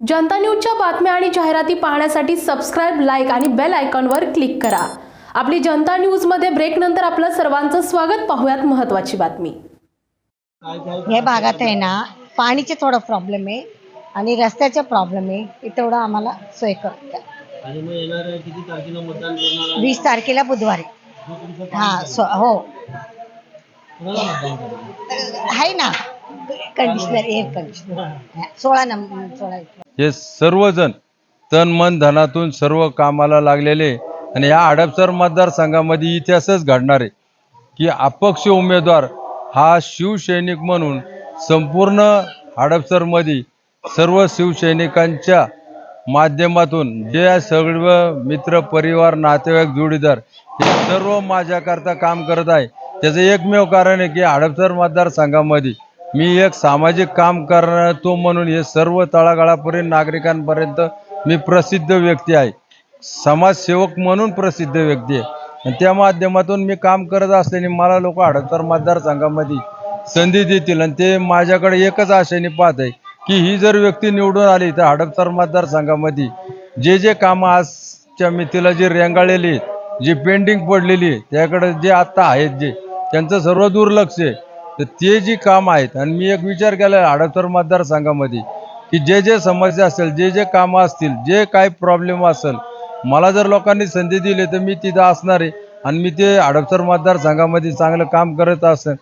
जनता न्यूजच्या बातम्या आणि जाहिराती पाहण्यासाठी सबस्क्राईब लाईक आणि बेल आयकॉनवर क्लिक करा. आपली जनता न्यूजमध्ये ब्रेकनंतर आपलं सर्वांचं स्वागत. पाहूयात महत्त्वाची बातमी. हे भागात आहे ना पाणीचे थोडं प्रॉब्लेम आहे आणि रस्त्याचा प्रॉब्लेम आहे. हे तेवढं आम्हाला सोय करून द्या आणि मग येणार आहे किती तारखेला मतदान करणार आहे? वीस तारखेला बुधवारी. मग तुमचं हा हो. कोणाला मतदान करणार? आहे ना. कंडिशनर एअर कंडिशनर सोळा नंबर सोळा हे सर्वजण तन मन धनातून सर्व कामाला लागलेले आणि या हडपसर मतदारसंघामध्ये इतिहासच घडणार आहे की अपक्ष उमेदवार हा शिवसैनिक म्हणून संपूर्ण हडपसरमध्ये सर्व शिवसैनिकांच्या माध्यमातून जे सर्व मित्र परिवार नातेवाईक जोडीदार हे सर्व माझ्याकरता काम करत आहे. त्याचं एकमेव कारण आहे की हडपसर मतदारसंघामध्ये मी एक सामाजिक काम करतो म्हणून हे सर्व तळागाळापर्यंत नागरिकांपर्यंत मी प्रसिद्ध व्यक्ती आहे. समाजसेवक म्हणून प्रसिद्ध व्यक्ती आहे. आणि त्या माध्यमातून मी काम करत असल्याने मला लोक अडतर मतदारसंघामध्ये संधी देतील. आणि ते माझ्याकडे एकच आशेने पाहत आहे की ही जर व्यक्ती निवडून आली तर हडपसर मतदारसंघामध्ये जे जे कामं आजच्या मितीला जी रेंगाळलेली आहेत जी पेंडिंग पडलेली आहे त्याकडे जे आत्ता आहेत जे त्यांचं सर्व दुर्लक्ष आहे. तर ते जी काम आहेत आणि मी एक विचार केला आडतर मतदारसंघामध्ये की जे जे समस्या असेल जे जे कामं असतील जे काय प्रॉब्लेम असेल मला जर लोकांनी संधी दिली तर मी तिथं असणार आहे. आणि मी ते हडपसर मतदारसंघामध्ये चांगलं काम करत असेल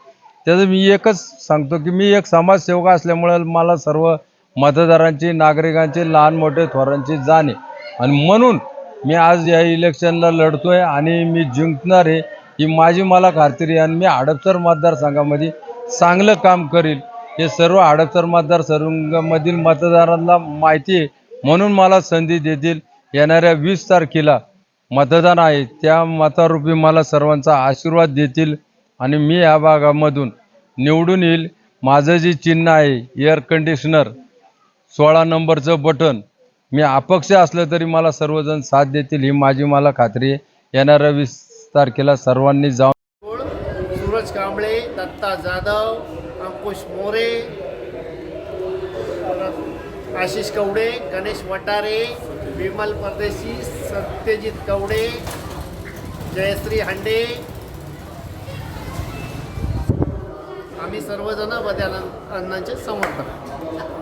त्याचं मी एकच सांगतो की मी एक समाजसेवक असल्यामुळे मला सर्व मतदारांची नागरिकांची लहान मोठे थोरांची जाण आहे. आणि म्हणून मी आज या इलेक्शनला लढतोय आणि मी जिंकणार आहे. ही माझी मला खात्री आणि मी हडपसर मतदारसंघामध्ये चांगलं काम करील. हे सर्व हडपसर मतदारसंघामधील मतदारांना माहिती आहे. म्हणून मला संधी देतील. येणाऱ्या वीस तारखेला मतदान आहे. त्या मतारूपी मला सर्वांचा आशीर्वाद देतील आणि मी या भागामधून निवडून येईल. माझं जे चिन्ह आहे एअर कंडिशनर सोळा नंबरचं बटन मी अपक्ष असलं तरी मला सर्वजण साथ देतील ही माझी मला खात्री आहे. येणाऱ्या वीस तारखेला सर्वांनी जाऊन सूरज कांबळे दत्ता जाधव अंकुश मोरे आशिष कवडे गणेश वटारे विमल परदेशी सत्यजित कवडे जयश्री हांडे. आम्ही सर्वजण बद्यान अण्णांचे समर्थक.